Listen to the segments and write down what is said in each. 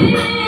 Yeah.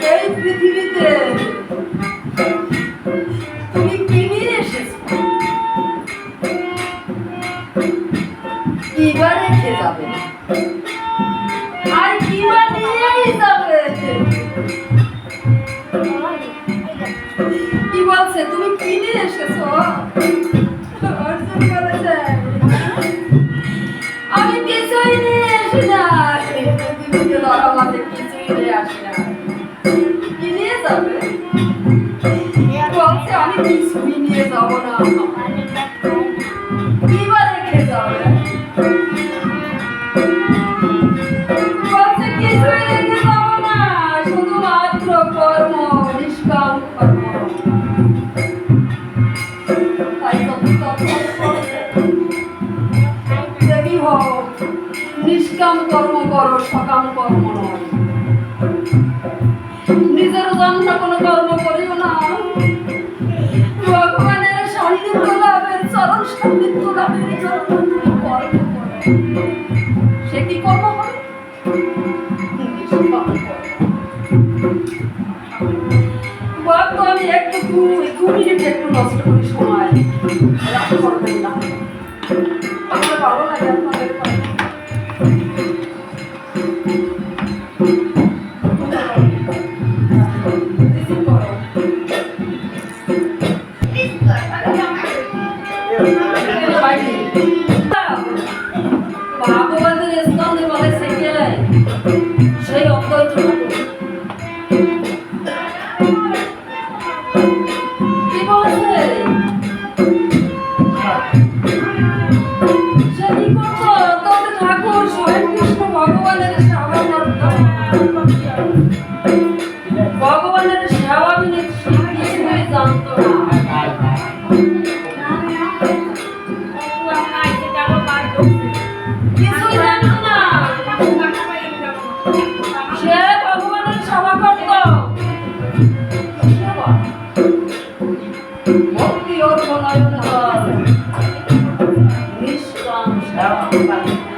É, teve timidez. একটু একটু নিজেকে একটু নষ্ট করি সময় রাখতে পারবেন না আমরা না কি বলছো 来ล้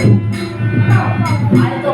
I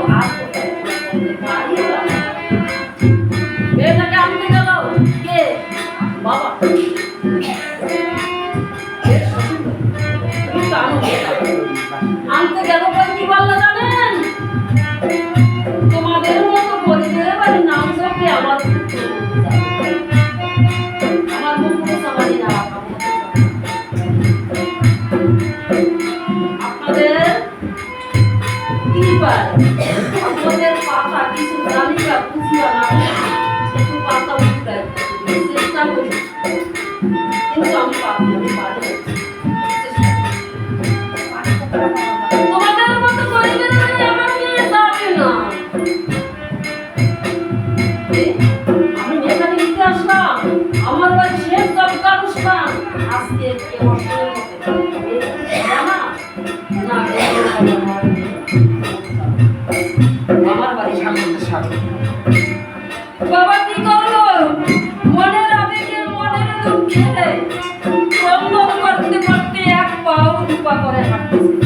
Obrigado. টুপা করে হাঁটতেছে।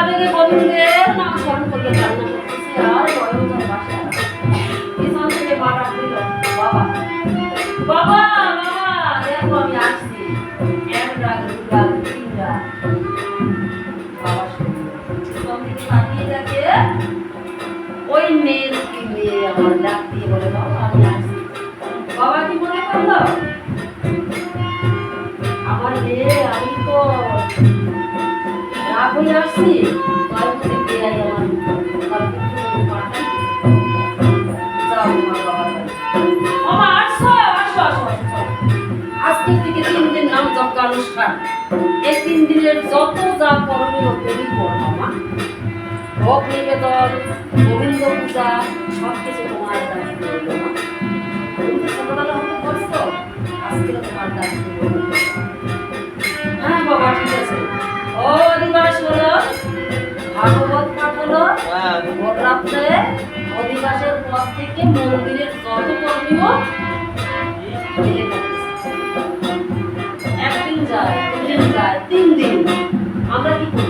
আবেগে গোবিন্দের নাম স্মরণ করতে পারে না। আর বয়স বাসা পিছন থেকে বাবা দিল, বাবা বাবা বাবা, দেখো আমি আসছি। এক রাগ দু রাগ তিন রাগ বাবা পিছন থেকে তাকিয়ে ওই মেয়ে মেয়ে আমার আজকের থেকে তিন দিন নাম যজ্ঞ হ্যাঁ বাবা ঠিক আছে। ও হলো ভাগবত পাঠ হলো হ্যাঁ। ভোর অধিবাসের পর মন্দিরের যত কর্মীও একদিন যায় তিন দিন আমরা কি করি?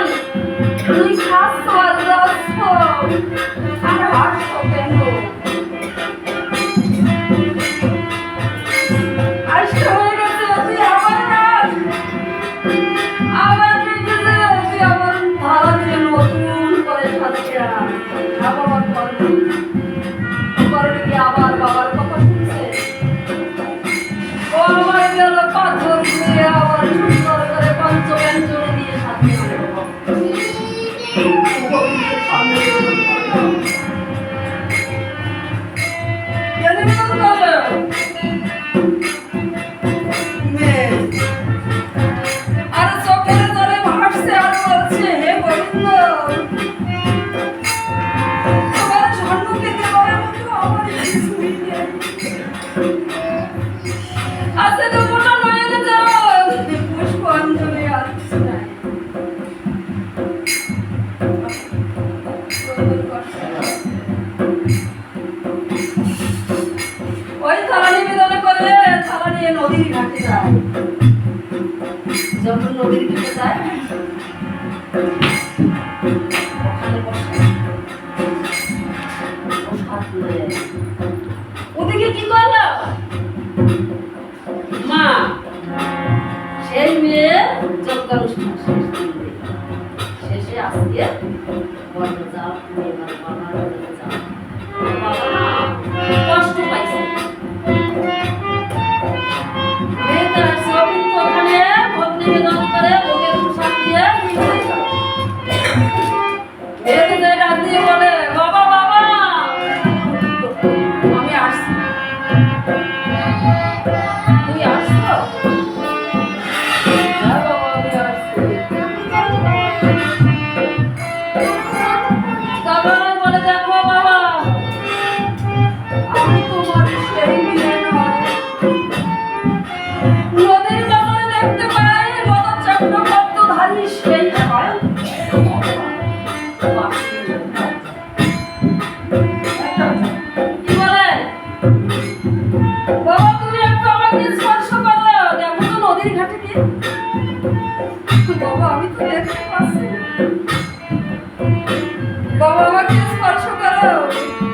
Really trust for those who are hard. Esporte Camarão.